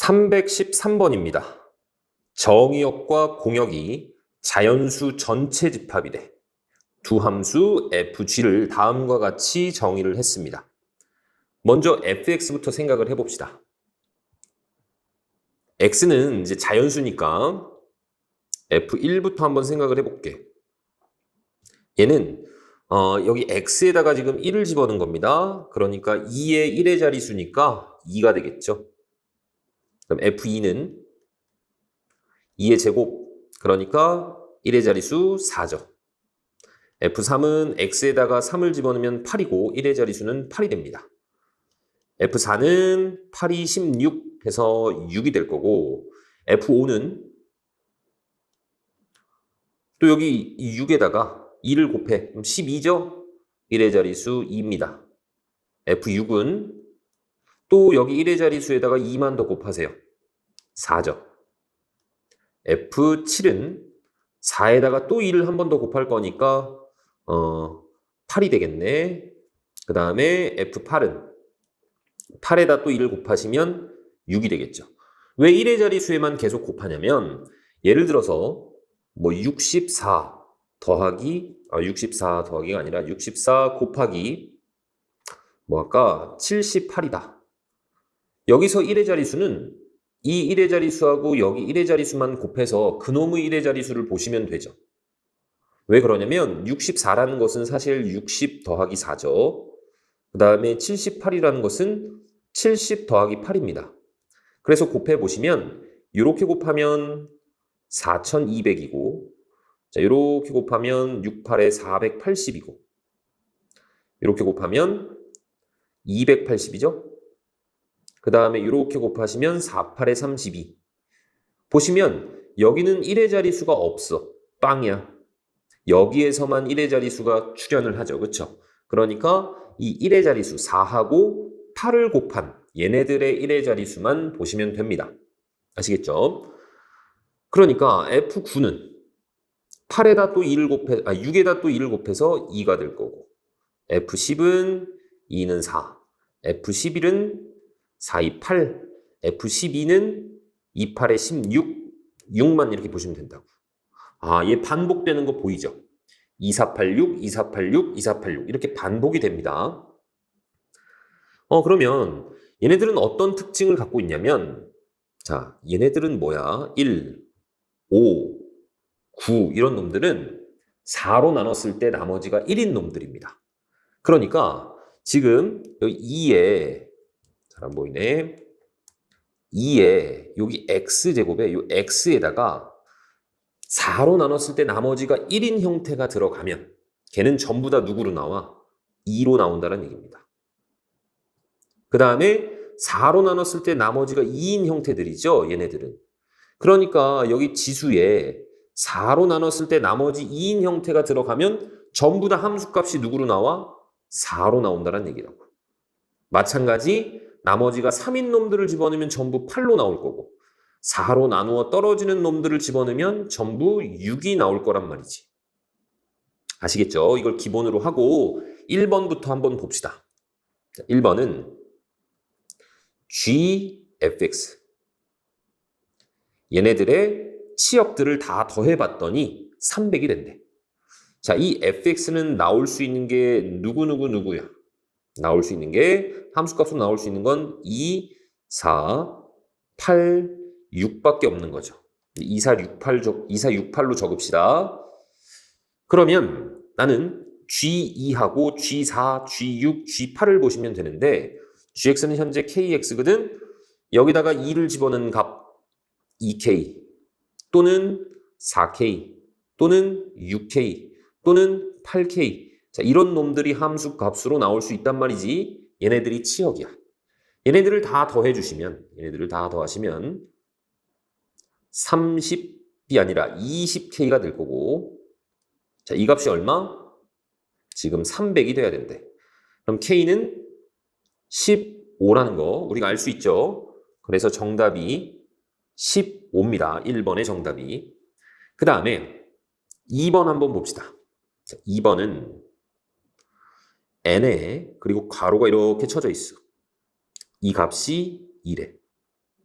313번입니다. 정의역과 공역이 자연수 전체 집합이래. 두 함수 fg를 다음과 같이 정의를 했습니다. 먼저 fx부터 생각을 해봅시다. x는 이제 자연수니까 f1부터 한번 생각을 해볼게. 얘는 어, 여기 x에다가 지금 1을 집어넣은 겁니다. 그러니까 2의 1의 자리수니까 2가 되겠죠. 그럼 F2는 2의 제곱, 그러니까 1의 자리수 4죠. F3은 X에다가 3을 집어넣으면 8이고 1의 자리수는 8이 됩니다. F4는 8이 16 해서 6이 될 거고 F5는 또 여기 6에다가 2를 곱해. 그럼 12죠? 1의 자리수 2입니다. F6은 또 여기 1의 자리수에다가 2만 더 곱하세요. 4죠. F7은 4에다가 또 2를 한 번 더 곱할 거니까 어 8이 되겠네. 그 다음에 F8은 8에다 또 2를 곱하시면 6이 되겠죠. 왜 1의 자리 수에만 계속 곱하냐면 예를 들어서 뭐 64 더하기 아 64 더하기가 아니라 64 곱하기 뭐 아까 78이다. 여기서 1의 자리 수는 이 1의 자리수하고 여기 1의 자리수만 곱해서 그놈의 1의 자리수를 보시면 되죠. 왜 그러냐면 64라는 것은 사실 60 더하기 4죠. 그 다음에 78이라는 것은 70 더하기 8입니다. 그래서 곱해 보시면 이렇게 곱하면 4200이고 자, 이렇게 곱하면 68에 480이고 이렇게 곱하면 280이죠? 그 다음에 이렇게 곱하시면 48에 32. 보시면 여기는 1의 자리수가 없어. 빵이야. 여기에서만 1의 자리수가 출현을 하죠. 그쵸? 그러니까 이 1의 자리수 4하고 8을 곱한 얘네들의 1의 자리수만 보시면 됩니다. 아시겠죠? 그러니까 F9는 8에다 또 2를 곱해, 아, 6에다 또 2를 곱해서 2가 될 거고, F10은 2는 4, F11은 4, 2, 8, F12는 2, 8에 16, 6만 이렇게 보시면 된다고. 아, 얘 반복되는 거 보이죠? 2486, 2486, 2486 이렇게 반복이 됩니다. 어, 그러면 얘네들은 어떤 특징을 갖고 있냐면 자, 얘네들은 뭐야? 1, 5, 9 이런 놈들은 4로 나눴을 때 나머지가 1인 놈들입니다. 그러니까 지금 여기 2에 잘 안 보이네. 2에 여기 x제곱에 이 x에다가 4로 나눴을 때 나머지가 1인 형태가 들어가면 걔는 전부 다 누구로 나와? 2로 나온다는 얘기입니다. 그 다음에 4로 나눴을 때 나머지가 2인 형태들이죠. 얘네들은. 그러니까 여기 지수에 4로 나눴을 때 나머지 2인 형태가 들어가면 전부 다 함수값이 누구로 나와? 4로 나온다는 얘기라고. 마찬가지 나머지가 3인 놈들을 집어넣으면 전부 8로 나올 거고 4로 나누어 떨어지는 놈들을 집어넣으면 전부 6이 나올 거란 말이지. 아시겠죠? 이걸 기본으로 하고 1번부터 한번 봅시다. 1번은 GFX 얘네들의 치역들을 다 더해봤더니 300이 된대. 자, 이 fx는 나올 수 있는 게 누구누구 누구야? 나올 수 있는 게 함수값으로 나올 수 있는 건 2, 4, 8, 6밖에 없는 거죠. 2, 4, 6, 8, 2, 4, 6, 8로 적읍시다. 그러면 나는 G2하고 G4, G6, G8을 보시면 되는데 GX는 현재 KX거든. 여기다가 2를 집어넣은 값 2K 또는 4K 또는 6K 또는 8K 자, 이런 놈들이 함수 값으로 나올 수 있단 말이지. 얘네들이 치역이야. 얘네들을 다 더해 주시면 얘네들을 다 더하시면 30이 아니라 20K가 될 거고 자, 이 값이 얼마? 지금 300이 돼야 된대. 그럼 K는 15라는 거 우리가 알 수 있죠. 그래서 정답이 15입니다. 1번의 정답이. 그 다음에 2번 한번 봅시다. 자, 2번은 n에 그리고 괄호가 이렇게 쳐져 있어. 이 값이 2래.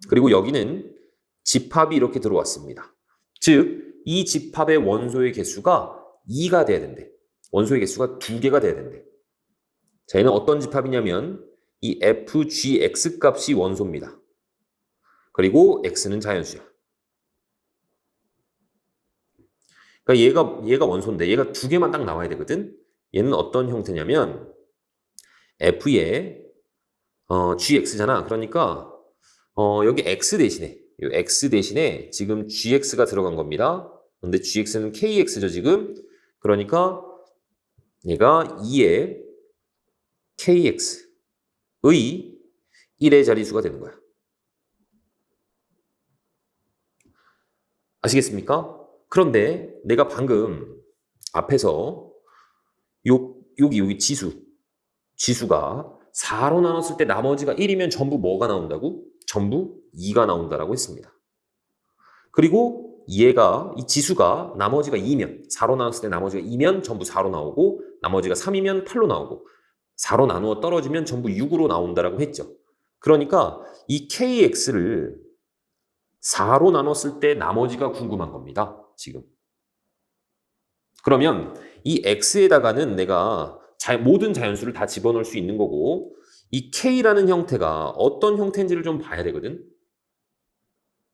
그리고 여기는 집합이 이렇게 들어왔습니다. 즉, 이 집합의 원소의 개수가 2가 돼야 된대. 원소의 개수가 2개가 돼야 된대. 자, 얘는 어떤 집합이냐면 이 fgx 값이 원소입니다. 그리고 x는 자연수야. 그러니까 얘가 얘가 원소인데 얘가 두 개만 딱 나와야 되거든. 얘는 어떤 형태냐면 f의 어, gx잖아. 그러니까 어, 여기 x 대신에 이 x 대신에 지금 gx가 들어간 겁니다. 근데 gx는 kx죠 지금. 그러니까 얘가 2의 kx의 1의 자리수가 되는 거야. 아시겠습니까? 그런데 내가 방금 앞에서 요, 여기 여기 지수 지수가 4로 나눴을 때 나머지가 1이면 전부 뭐가 나온다고? 전부 2가 나온다라고 했습니다. 그리고 얘가 이 지수가 나머지가 2면 4로 나눴을 때 나머지가 2면 전부 4로 나오고 나머지가 3이면 8로 나오고 4로 나누어 떨어지면 전부 6으로 나온다라고 했죠. 그러니까 이 kx를 4로 나눴을 때 나머지가 궁금한 겁니다. 지금. 그러면 이 x에다가는 내가 자, 모든 자연수를 다 집어넣을 수 있는 거고 이 k라는 형태가 어떤 형태인지를 좀 봐야 되거든.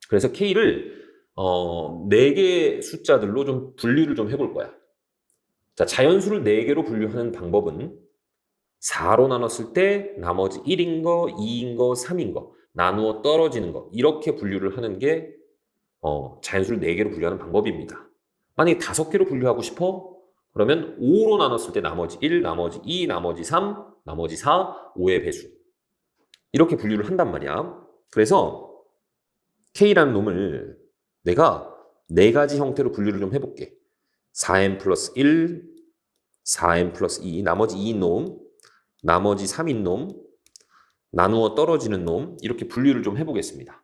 그래서 k를 어, 4개 숫자들로 좀 분류를 좀 해볼 거야. 자, 자연수를 4개로 분류하는 방법은 4로 나눴을 때 나머지 1인 거, 2인 거, 3인 거 나누어 떨어지는 거 이렇게 분류를 하는 게 어, 자연수를 4개로 분류하는 방법입니다. 만약에 5개로 분류하고 싶어? 그러면 5로 나눴을 때 나머지 1, 나머지 2, 나머지 3, 나머지 4, 5의 배수. 이렇게 분류를 한단 말이야. 그래서 K라는 놈을 내가 네 가지 형태로 분류를 좀 해볼게. 4m 플러스 1, 4m 플러스 2, 나머지 2인 놈, 나머지 3인 놈, 나누어 떨어지는 놈, 이렇게 분류를 좀 해보겠습니다.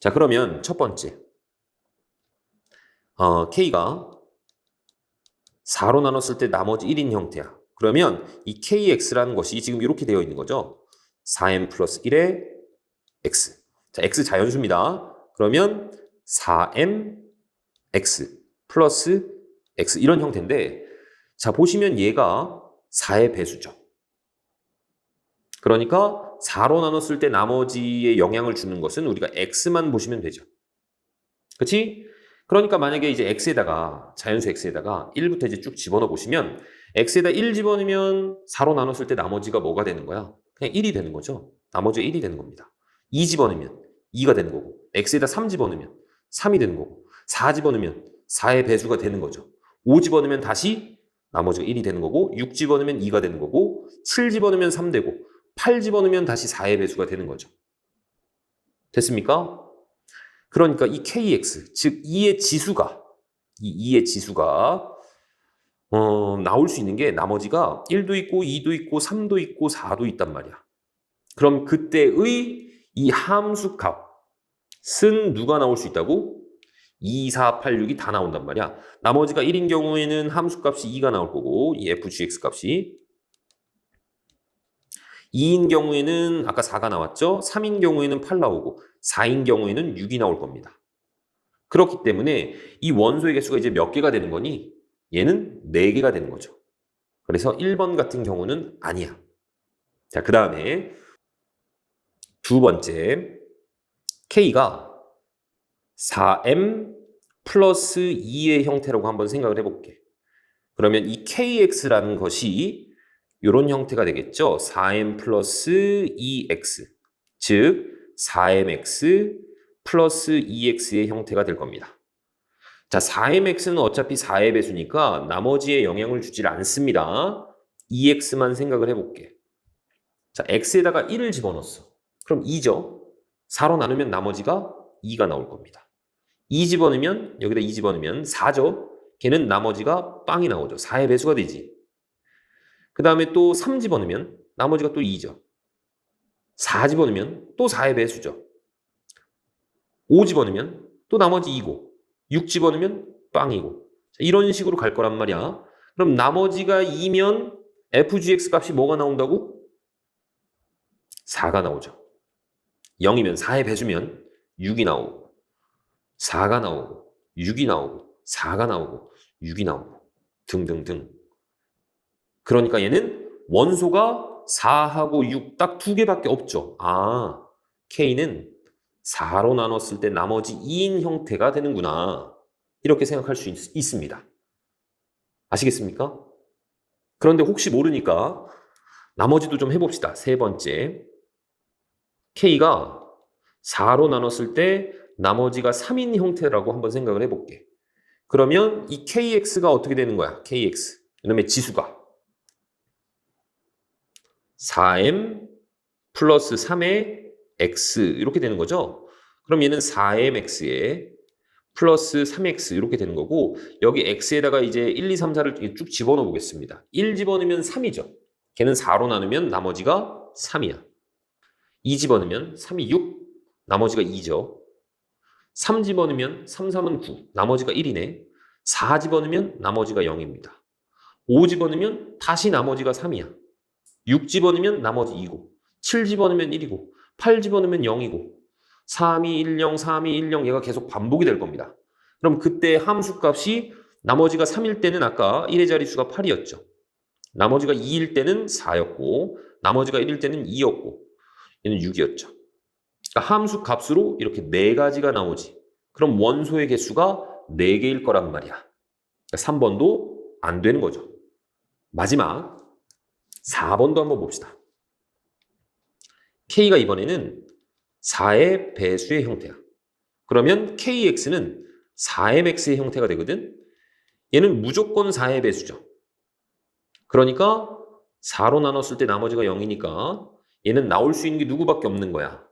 자, 그러면 첫 번째. 어, K가 4로 나눴을 때 나머지 1인 형태야. 그러면 이 KX라는 것이 지금 이렇게 되어 있는 거죠. 4m 플러스 1의 X. 자, X 자연수입니다. 그러면 4m X 플러스 X 이런 형태인데 자, 보시면 얘가 4의 배수죠. 그러니까 4로 나눴을 때 나머지에 영향을 주는 것은 우리가 x만 보시면 되죠. 그렇지? 그러니까 만약에 이제 x에다가 자연수 x에다가 1부터 이제 쭉 집어넣어 보시면 x에다 1 집어넣으면 4로 나눴을 때 나머지가 뭐가 되는 거야? 그냥 1이 되는 거죠. 나머지가 1이 되는 겁니다. 2 집어넣으면 2가 되는 거고 x에다 3 집어넣으면 3이 되는 거고 4 집어넣으면 4의 배수가 되는 거죠. 5 집어넣으면 다시 나머지가 1이 되는 거고 6 집어넣으면 2가 되는 거고 7 집어넣으면 3 되고 8 집어넣으면 다시 4의 배수가 되는 거죠. 됐습니까? 그러니까 이 kx, 즉 2의 지수가, 이 2의 지수가 어, 나올 수 있는 게 나머지가 1도 있고 2도 있고 3도 있고 4도 있단 말이야. 그럼 그때의 이 함수 값은 누가 나올 수 있다고? 2, 4, 8, 6이 다 나온단 말이야. 나머지가 1인 경우에는 함수 값이 2가 나올 거고 이 fgx 값이 2인 경우에는 아까 4가 나왔죠? 3인 경우에는 8 나오고 4인 경우에는 6이 나올 겁니다. 그렇기 때문에 이 원소의 개수가 이제 몇 개가 되는 거니? 얘는 4개가 되는 거죠. 그래서 1번 같은 경우는 아니야. 자, 그 다음에 두 번째 K가 4M 플러스 2의 형태라고 한번 생각을 해볼게. 그러면 이 KX라는 것이 이런 형태가 되겠죠. 4m 플러스 2x 즉 4mx 플러스 2x의 형태가 될 겁니다. 자, 4mx는 어차피 4의 배수니까 나머지에 영향을 주질 않습니다. 2x만 생각을 해볼게. 자, x에다가 1을 집어넣었어. 그럼 2죠. 4로 나누면 나머지가 2가 나올 겁니다. 2 집어넣으면 여기다 2 집어넣으면 4죠. 걔는 나머지가 빵이 나오죠. 4의 배수가 되지. 그 다음에 또 3 집어넣으면 나머지가 또 2죠. 4 집어넣으면 또 4의 배수죠. 5 집어넣으면 또 나머지 2고 6 집어넣으면 빵이고 이런 식으로 갈 거란 말이야. 그럼 나머지가 2면 fgx 값이 뭐가 나온다고? 4가 나오죠. 0이면 4의 배수면 6이 나오고 4가 나오고 6이 나오고 4가 나오고 6이 나오고 등등등. 그러니까 얘는 원소가 4하고 6 딱 두 개밖에 없죠. 아, K는 4로 나눴을 때 나머지 2인 형태가 되는구나. 이렇게 생각할 수 있, 습니다 아시겠습니까? 그런데 혹시 모르니까 나머지도 좀 해봅시다. 세 번째. K가 4로 나눴을 때 나머지가 3인 형태라고 한번 생각을 해볼게. 그러면 이 KX가 어떻게 되는 거야? KX. 이놈의 지수가 4M 플러스 3의 X 이렇게 되는 거죠. 그럼 얘는 4MX에 플러스 3X 이렇게 되는 거고 여기 X에다가 이제 1, 2, 3, 4를 쭉 집어넣어 보겠습니다. 1 집어넣으면 3이죠. 걔는 4로 나누면 나머지가 3이야. 2 집어넣으면 3이 6, 나머지가 2죠. 3 집어넣으면 3, 3은 9, 나머지가 1이네. 4 집어넣으면 나머지가 0입니다. 5 집어넣으면 다시 나머지가 3이야. 6 집어넣으면 나머지 2고, 7 집어넣으면 1이고, 8 집어넣으면 0이고, 3, 2, 1, 0, 3, 2, 1, 0 얘가 계속 반복이 될 겁니다. 그럼 그때 함수 값이 나머지가 3일 때는 아까 1의 자릿수가 8이었죠. 나머지가 2일 때는 4였고, 나머지가 1일 때는 2였고, 얘는 6이었죠. 그러니까 함수 값으로 이렇게 네 가지가 나오지. 그럼 원소의 개수가 4개일 거란 말이야. 그러니까 3번도 안 되는 거죠. 마지막 4번도 한번 봅시다. K가 이번에는 4의 배수의 형태야. 그러면 KX는 4MX의 형태가 되거든. 얘는 무조건 4의 배수죠. 그러니까 4로 나눴을 때 나머지가 0이니까 얘는 나올 수 있는 게 누구밖에 없는 거야.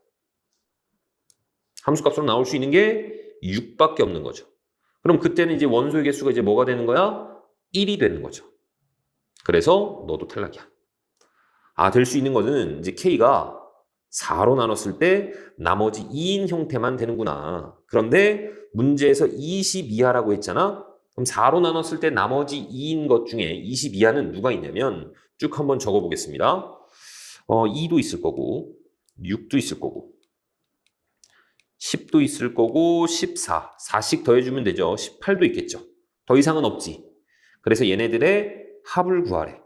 함수값으로 나올 수 있는 게 6밖에 없는 거죠. 그럼 그때는 이제 원소의 개수가 이제 뭐가 되는 거야? 1이 되는 거죠. 그래서 너도 탈락이야. 아, 될 수 있는 거는 이제 K가 4로 나눴을 때 나머지 2인 형태만 되는구나. 그런데 문제에서 20 이하라고 했잖아? 그럼 4로 나눴을 때 나머지 2인 것 중에 20 이하는 누가 있냐면 쭉 한번 적어 보겠습니다. 어, 2도 있을 거고, 6도 있을 거고, 10도 있을 거고 14, 4씩 더해주면 되죠. 18도 있겠죠. 더 이상은 없지. 그래서 얘네들의 합을 구하래.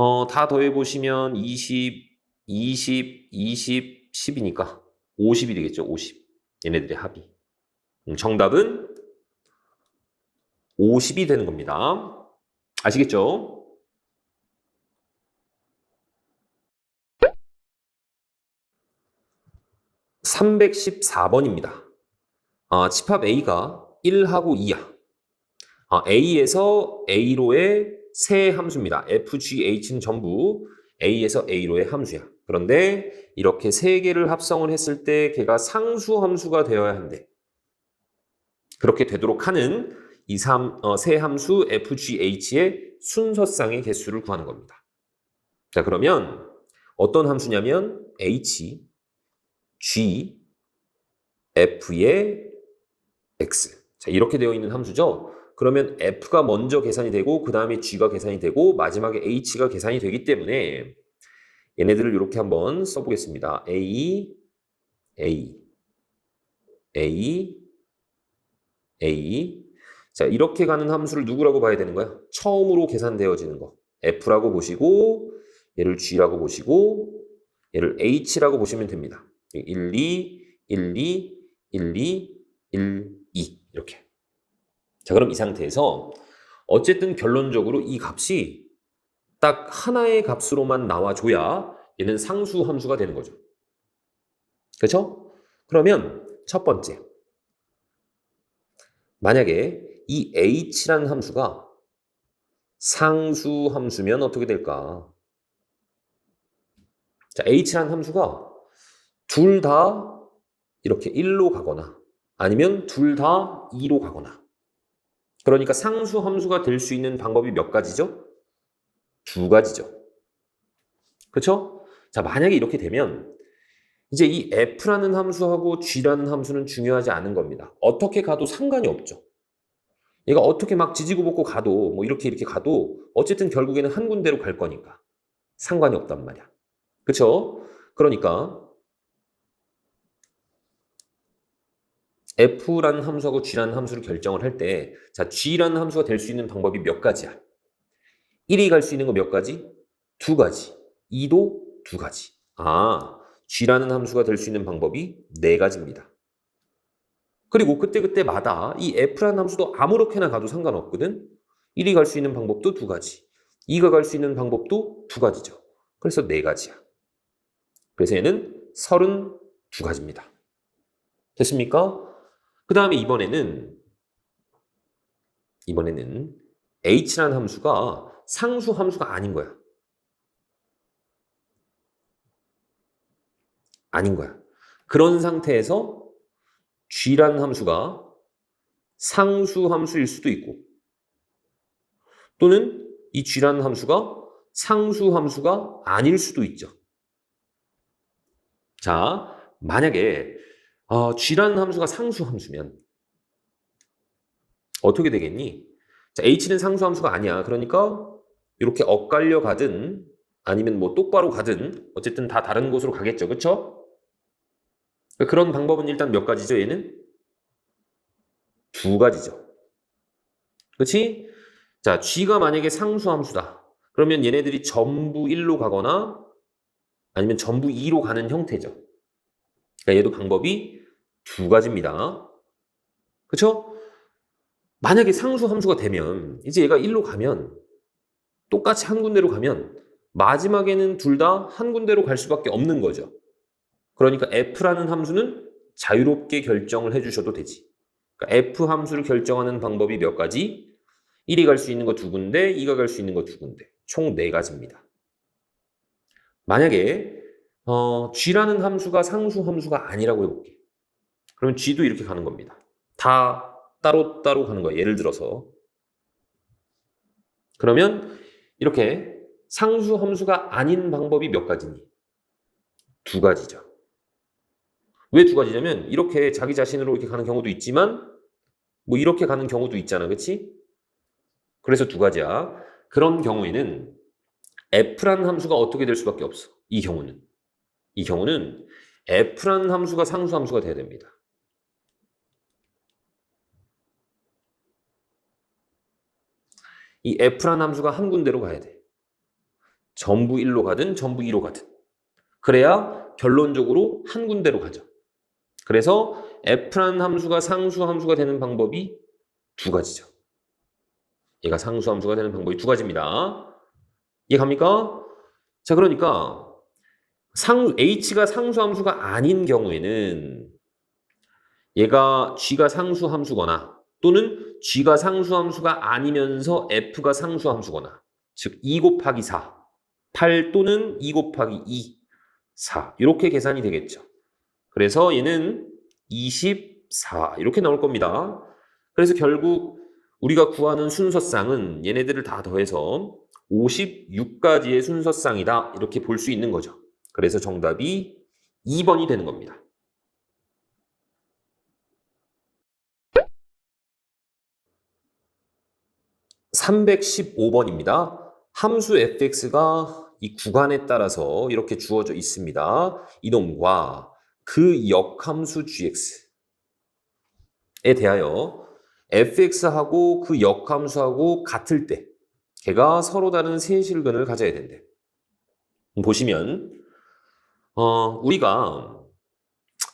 어, 다 더해 보시면 20, 20, 20, 10이니까 50이 되겠죠. 50. 얘네들의 합이. 음, 정답은 50이 되는 겁니다. 아시겠죠? (314번입니다) 아, 집합 A가 1하고 2야. 아, A에서 A로의 세 함수입니다. F, G, H는 전부 A에서 A로의 함수야. 그런데 이렇게 세 개를 합성을 했을 때 걔가 상수 함수가 되어야 한대. 그렇게 되도록 하는 이세 함수 F, G, H의 순서쌍의 개수를 구하는 겁니다. 자, 그러면 어떤 함수냐면 H, G, F의 X. 자, 이렇게 되어 있는 함수죠. 그러면 F가 먼저 계산이 되고 그 다음에 G가 계산이 되고 마지막에 H가 계산이 되기 때문에 얘네들을 이렇게 한번 써보겠습니다. A, A, A, A. 자, 이렇게 가는 함수를 누구라고 봐야 되는 거야? 처음으로 계산되어지는 거. F라고 보시고 얘를 G라고 보시고 얘를 H라고 보시면 됩니다. 1, 2, 1, 2, 1, 2, 1, 2 이렇게. 자, 그럼 이 상태에서 어쨌든 결론적으로 이 값이 딱 하나의 값으로만 나와줘야 얘는 상수 함수가 되는 거죠. 그렇죠? 그러면 첫 번째. 만약에 이 h라는 함수가 상수 함수면 어떻게 될까? 자, h라는 함수가 둘 다 이렇게 1로 가거나 아니면 둘 다 2로 가거나 그러니까 상수 함수가 될 수 있는 방법이 몇 가지죠? 두 가지죠. 그렇죠? 자, 만약에 이렇게 되면 이제 이 f라는 함수하고 g라는 함수는 중요하지 않은 겁니다. 어떻게 가도 상관이 없죠. 얘가 어떻게 막 지지고 볶고 가도 뭐 이렇게 이렇게 가도 어쨌든 결국에는 한 군데로 갈 거니까 상관이 없단 말이야. 그렇죠? 그러니까 f라는 함수하고 g라는 함수를 결정을 할 때, 자, g라는 함수가 될 수 있는 방법이 몇 가지야? 1이 갈 수 있는 거 몇 가지? 두 가지. 2도 두 가지. 아, g라는 함수가 될 수 있는 방법이 네 가지입니다. 그리고 그때그때마다 이 f라는 함수도 아무렇게나 가도 상관없거든? 1이 갈 수 있는 방법도 두 가지. 2가 갈 수 있는 방법도 두 가지죠. 그래서 네 가지야. 그래서 얘는 32가지입니다. 됐습니까? 그 다음에 이번에는 이번에는 h라는 함수가 상수 함수가 아닌 거야. 아닌 거야. 그런 상태에서 g라는 함수가 상수 함수일 수도 있고 또는 이 g라는 함수가 상수 함수가 아닐 수도 있죠. 자, 만약에 어, g라는 함수가 상수 함수면 어떻게 되겠니? 자, h는 상수 함수가 아니야. 그러니까 이렇게 엇갈려 가든 아니면 뭐 똑바로 가든 어쨌든 다 다른 곳으로 가겠죠. 그쵸? 그런 방법은 일단 몇 가지죠, 얘는? 두 가지죠. 그치? 자, g가 만약에 상수 함수다. 그러면 얘네들이 전부 1로 가거나 아니면 전부 2로 가는 형태죠. 그러니까 얘도 방법이 두 가지입니다. 그쵸? 만약에 상수 함수가 되면 이제 얘가 1로 가면 똑같이 한 군데로 가면 마지막에는 둘 다 한 군데로 갈 수밖에 없는 거죠. 그러니까 f라는 함수는 자유롭게 결정을 해주셔도 되지. 그러니까 f 함수를 결정하는 방법이 몇 가지? 1이 갈 수 있는 거 두 군데, 2가 갈 수 있는 거 두 군데. 총 네 가지입니다. 만약에 어, g라는 함수가 상수 함수가 아니라고 해볼게. 그러면 g도 이렇게 가는 겁니다. 다 따로 따로 가는 거야. 예를 들어서. 그러면 이렇게 상수 함수가 아닌 방법이 몇 가지니? 두 가지죠. 왜 두 가지냐면 이렇게 자기 자신으로 이렇게 가는 경우도 있지만 뭐 이렇게 가는 경우도 있잖아. 그치? 그래서 두 가지야. 그런 경우에는 f라는 함수가 어떻게 될 수밖에 없어. 이 경우는. 이 경우는 f라는 함수가 상수 함수가 돼야 됩니다. 이 f라는 함수가 한 군데로 가야 돼. 전부 1로 가든 전부 2로 가든. 그래야 결론적으로 한 군데로 가죠. 그래서 f라는 함수가 상수 함수가 되는 방법이 두 가지죠. 얘가 상수 함수가 되는 방법이 두 가지입니다. 이해 갑니까? 자, 그러니까 상 h가 상수 함수가 아닌 경우에는 얘가 g가 상수 함수거나 또는 g가 상수 함수가 아니면서 f가 상수 함수거나 즉 2 곱하기 4, 8 또는 2 곱하기 2, 4 이렇게 계산이 되겠죠. 그래서 얘는 24 이렇게 나올 겁니다. 그래서 결국 우리가 구하는 순서쌍은 얘네들을 다 더해서 56가지의 순서쌍이다 이렇게 볼 수 있는 거죠. 그래서 정답이 2번이 되는 겁니다. (315번입니다) 함수 fx가 이 구간에 따라서 이렇게 주어져 있습니다. 이놈과 그 역함수 gx에 대하여 fx하고 그 역함수하고 같을 때 걔가 서로 다른 세 실근을 가져야 된대. 보시면 어, 우리가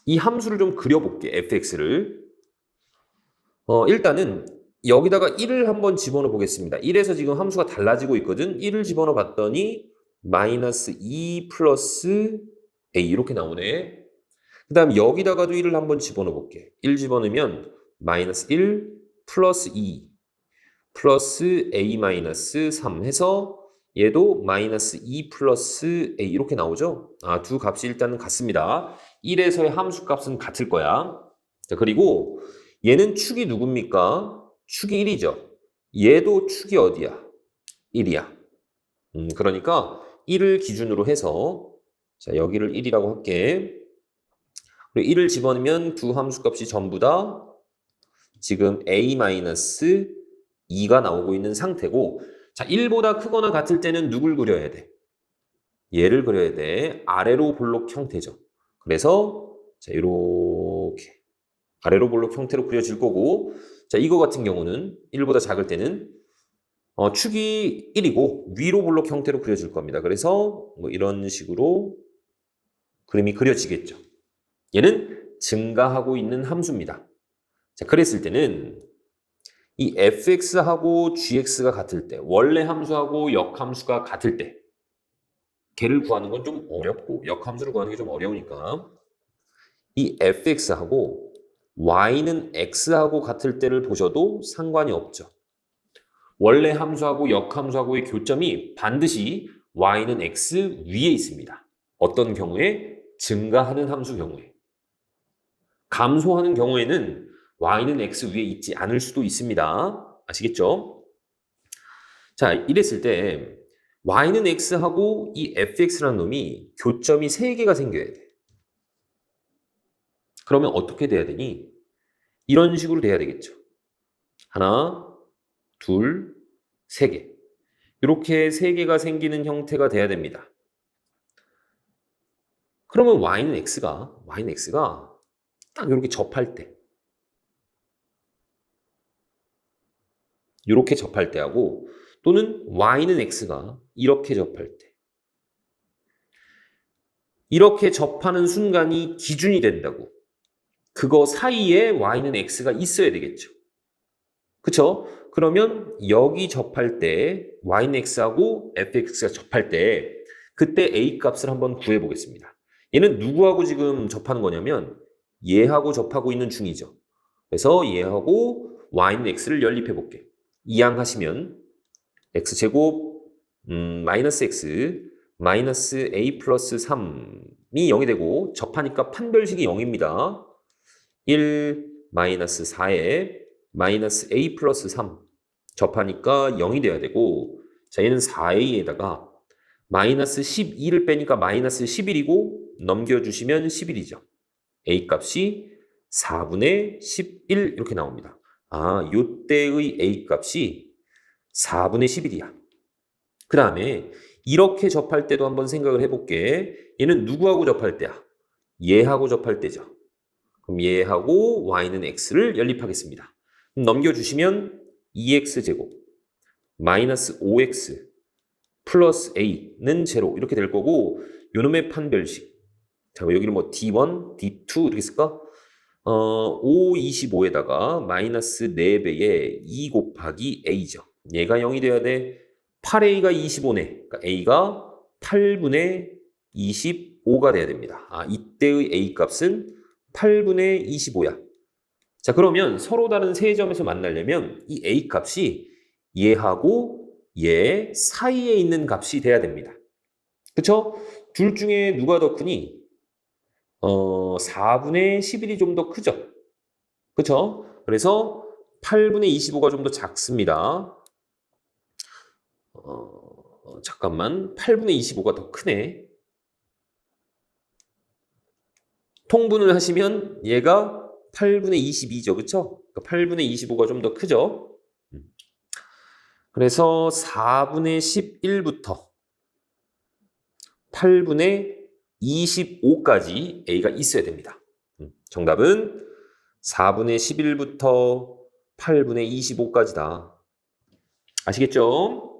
이 함수를 좀 그려볼게 fx를 어, 일단은 여기다가 1을 한번 집어넣어 보겠습니다. 1에서 지금 함수가 달라지고 있거든. 1을 집어넣어 봤더니 마이너스 2 플러스 a 이렇게 나오네. 그 다음 여기다가도 1을 한번 집어넣어 볼게. 1 집어넣으면 마이너스 1 플러스 2 플러스 a 마이너스 3 해서 얘도 마이너스 2 플러스 a 이렇게 나오죠? 아, 두 값이 일단은 같습니다. 1에서의 함수 값은 같을 거야. 자, 그리고 얘는 축이 누굽니까? 축이 1이죠. 얘도 축이 어디야? 1이야. 음, 그러니까 1을 기준으로 해서 자, 여기를 1이라고 할게. 그리고 1을 집어넣으면 두 함수 값이 전부 다 지금 a-2가 나오고 있는 상태고 자, 1보다 크거나 같을 때는 누굴 그려야 돼? 얘를 그려야 돼. 아래로 볼록 형태죠. 그래서 자, 이렇게 아래로 볼록 형태로 그려질 거고 자 이거 같은 경우는 1보다 작을 때는 어, 축이 1이고 위로 볼록 형태로 그려질 겁니다. 그래서 뭐 이런 식으로 그림이 그려지겠죠. 얘는 증가하고 있는 함수입니다. 자, 그랬을 때는 이 fx하고 gx가 같을 때, 원래 함수하고 역함수가 같을 때, 걔를 구하는 건 좀 어렵고, 역함수를 구하는 게 좀 어려우니까, 이 fx하고 y는 x하고 같을 때를 보셔도 상관이 없죠. 원래 함수하고 역함수하고의 교점이 반드시 y는 x 위에 있습니다. 어떤 경우에? 증가하는 함수 경우에. 감소하는 경우에는 y는 x 위에 있지 않을 수도 있습니다. 아시겠죠? 자, 이랬을 때 y는 x하고 이 fx라는 놈이 교점이 3개가 생겨야 돼. 그러면 어떻게 돼야 되니? 이런 식으로 돼야 되겠죠. 하나, 둘, 세 개. 이렇게 세 개가 생기는 형태가 돼야 됩니다. 그러면 y는 x가 y는 x가 딱 이렇게 접할 때 이렇게 접할 때하고 또는 y는 x가 이렇게 접할 때 이렇게 접하는 순간이 기준이 된다고 그거 사이에 y는 x가 있어야 되겠죠. 그쵸? 그러면 여기 접할 때 y는 x하고 fx가 접할 때 그때 a 값을 한번 구해 보겠습니다. 얘는 누구하고 지금 접하는 거냐면 얘하고 접하고 있는 중이죠. 그래서 얘하고 y는 x를 연립해 볼게. 이항하시면 x제곱 음, 마이너스 x 마이너스 a 플러스 3이 0이 되고 접하니까 판별식이 0입니다. 1 마이너스 4에 마이너스 a 플러스 3 접하니까 0이 돼야 되고 자 얘는 4a에다가 마이너스 12를 빼니까 마이너스 11이고 넘겨주시면 11이죠. a 값이 4분의 11 이렇게 나옵니다. 아, 요때의 a 값이 4분의 11이야. 그 다음에 이렇게 접할 때도 한번 생각을 해볼게. 얘는 누구하고 접할 때야? 얘하고 접할 때죠. 그럼 얘하고 y는 x를 연립하겠습니다. 넘겨주시면 2x제곱 마이너스 5x 플러스 a는 제로 이렇게 될 거고 요놈의 판별식 자 여기는 뭐 d1, d2 이렇게 쓸까? 어, 5, 25에다가 마이너스 4배의 2 곱하기 a죠. 얘가 0이 돼야 돼. 8a가 25네. 그러니까 a가 8분의 25가 돼야 됩니다. 아, 이때의 a 값은 8분의 25야. 자, 그러면 서로 다른 세 점에서 만나려면 이 a 값이 얘하고 얘 사이에 있는 값이 돼야 됩니다. 그쵸? 둘 중에 누가 더 크니? 어, 4분의 11이 좀 더 크죠? 그쵸? 그래서 8분의 25가 좀 더 작습니다. 어, 잠깐만. 8분의 25가 더 크네. 통분을 하시면 얘가 8분의 22죠. 그쵸? 8분의 25가 좀 더 크죠? 음. 그래서 4분의 11부터 8분의 25까지 A가 있어야 됩니다. 음, 정답은 4분의 11부터 8분의 25까지다. 아시겠죠?